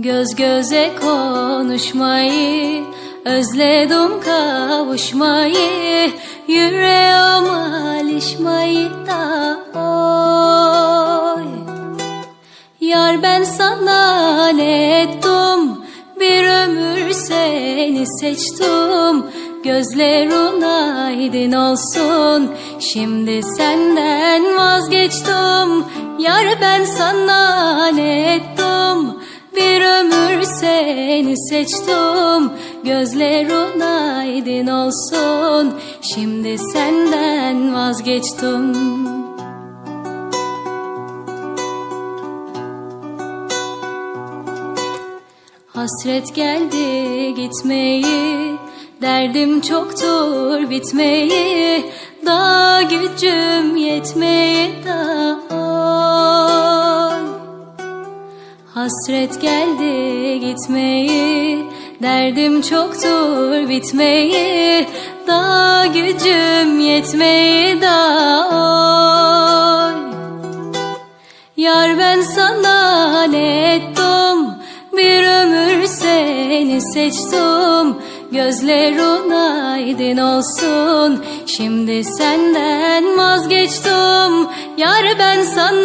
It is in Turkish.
Göz göze konuşmayı Özledim kavuşmayı Yüreğim alışmayı da oy. Yar ben sana ne ettim Bir ömür seni seçtim. Gözlerin aydın olsun Şimdi senden vazgeçtim. Yar ben sana ne ettim seni seçtim Gözlerin aydın olsun. Şimdi senden vazgeçtim. Hasret geldi gitmeyi Derdim çoktur bitmeyi. Daha gücüm yetmeyi da Hasret geldi gitmeyi Derdim çoktur bitmeyi Daha gücüm yetmeyi da oy. Yar ben sana ne ettim? Bir ömür seni seçtim. Gözlerin aydın olsun. Şimdi senden vazgeçtim. Yar ben sana